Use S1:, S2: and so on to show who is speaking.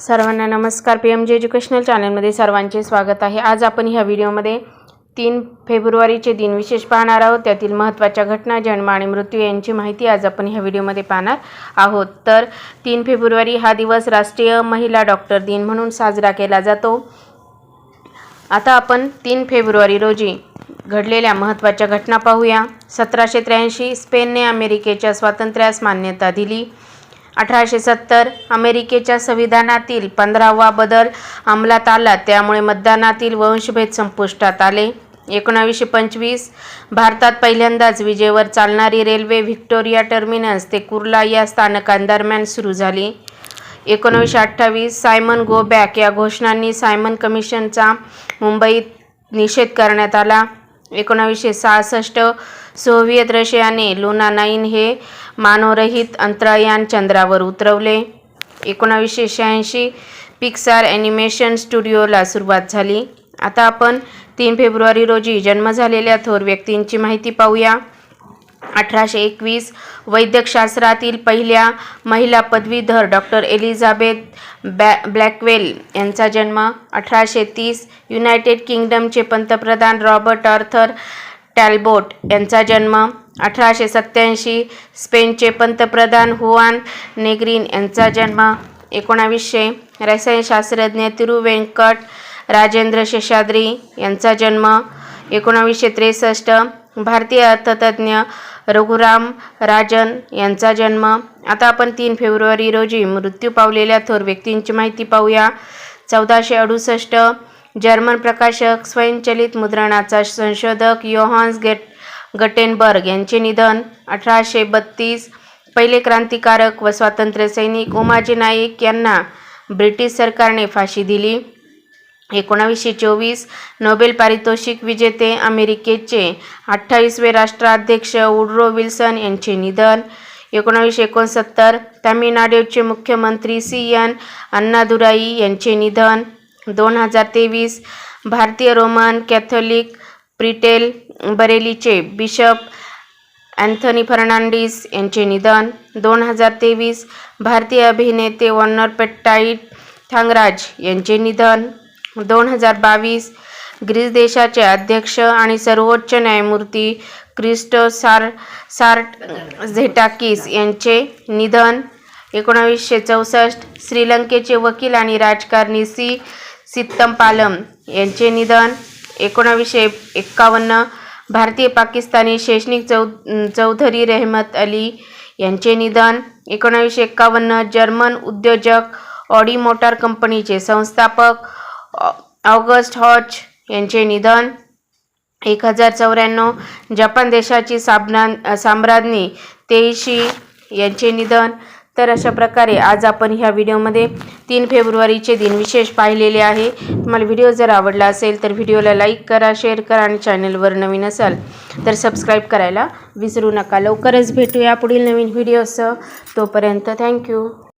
S1: सर्वांना नमस्कार. P M G educational चॅनलमध्ये सर्वांचे स्वागत आहे. आज आपण ह्या व्हिडिओमध्ये तीन फेब्रुवारीचे दिन विशेष पाहणार आहोत. त्यातील महत्त्वाच्या घटना जन्म आणि मृत्यू यांची माहिती आज आपण ह्या व्हिडिओमध्ये पाहणार आहोत. तर तीन फेब्रुवारी हा दिवस राष्ट्रीय महिला डॉक्टर दिन म्हणून साजरा केला जातो. आता आपण तीन फेब्रुवारी रोजी घडलेल्या महत्त्वाच्या घटना पाहूया. सतराशे त्र्याऐंशी स्पेनने अमेरिकेच्या स्वातंत्र्यास मान्यता दिली. अठराशे सत्तर अमेरिकेच्या संविधानातील पंधरावा बदल अंमलात आला. त्यामुळे मतदानातील वंशभेद संपुष्टात आले. एकोणावीसशे पंचवीस भारतात पहिल्यांदाच विजेवर चालणारी रेल्वे व्हिक्टोरिया टर्मिनस ते कुर्ला या स्थानकांदरम्यान सुरू झाली. एकोणावीसशे अठ्ठावीस सायमन गो बॅक या घोषणांनी सायमन कमिशनचा मुंबईत निषेध करण्यात आला. एकोणावीसशे सहासष्ट सोव्हिएत रशियाने लुना नाईन हे मानवरहित अंतरायान चंद्रावर उतरवले. एकोणावीसशे शहाऐंशी पिक्सार ॲनिमेशन स्टुडिओला सुरुवात झाली. आता आपण तीन फेब्रुवारी रोजी जन्म झालेल्या थोर व्यक्तींची माहिती पाहूया. अठराशे एकवीस वैद्यकशास्त्रातील पहिल्या महिला पदवीधर डॉक्टर एलिझाबेथ बॅ ब्लॅकवेल यांचा जन्म अठराशे तीस युनायटेड किंगडमचे पंतप्रधान रॉबर्ट आर्थर टॅल्बोट यांचा जन्म अठराशे सत्त्याऐंशी स्पेनचे पंतप्रधान हुआन नेग्रीन यांचा जन्म एकोणावीसशे रसायनशास्त्रज्ञ तिरुवेंकट राजेंद्र शेषाद्री यांचा जन्म एकोणावीसशे त्रेसष्ट भारतीय अर्थतज्ज्ञ रघुराम राजन यांचा जन्म. आता आपण तीन फेब्रुवारी रोजी मृत्यू पावलेल्या थोर व्यक्तींची माहिती पाहूया. चौदाशे अडुसष्ट जर्मन प्रकाशक स्वयंचलित मुद्रणाचा संशोधक योहान्स गेट गटेनबर्ग यांचे निधन. अठराशे बत्तीस पहिले क्रांतिकारक व स्वातंत्र्य सैनिक उमाजी नाईक यांना ब्रिटिश सरकारने फाशी दिली. एकोणावीसशे चोवीस नोबेल पारितोषिक विजेते अमेरिकेचे अठ्ठावीसवे राष्ट्राध्यक्ष उड्रो विल्सन यांचे निधन. एकोणावीसशे एकोणसत्तर तामिळनाडूचे मुख्यमंत्री सी एन अण्णादुराई यांचे निधन. दोन हजार तेवीस भारतीय रोमन कॅथोलिक प्रिटेल बरेलीचे बिशप अँथनी फर्नांडिस यांचे निधन. दोन हजार तेवीस भारतीय अभिनेते वॉर्नर पेट्टाईट थांगराज यांचे निधन. दोन हजार बावीस ग्रीस देशाचे अध्यक्ष आणि सर्वोच्च न्यायमूर्ती क्रिस्टो सार सार्ट झेटाकिस यांचे निधन. एकोणावीसशे चौसष्ट श्रीलंकेचे वकील आणि राजकारणी सी. सित्तमपालम यांचे निधन. एकोणावीसशे एक्कावन्न भारतीय पाकिस्तानी शैक्षणिक चौ चौधरी रहमत अली यांचे निधन. एकोणावीसशे एक्कावन्न जर्मन उद्योजक ऑडी मोटार कंपनीचे संस्थापक ऑगस्ट हॉच यांचे निधन. एक हजार चौऱ्याण्णव जपान देशाची साबना साम्राज्ञी तेईशी यांचे निधन. तर अशा प्रकारे आज आपण ह्या व्हिडिओमध्ये तीन फेब्रुवारीचे दिन विशेष पाहिलेले आहे. तुम्हाला व्हिडिओ जर आवडला असेल तर व्हिडिओला लाईक करा शेअर करा आणि चॅनलवर नवीन असाल तर सबस्क्राईब करायला विसरू नका. लवकरच भेटूया पुढील नवीन व्हिडिओसह. तोपर्यंत थँक्यू.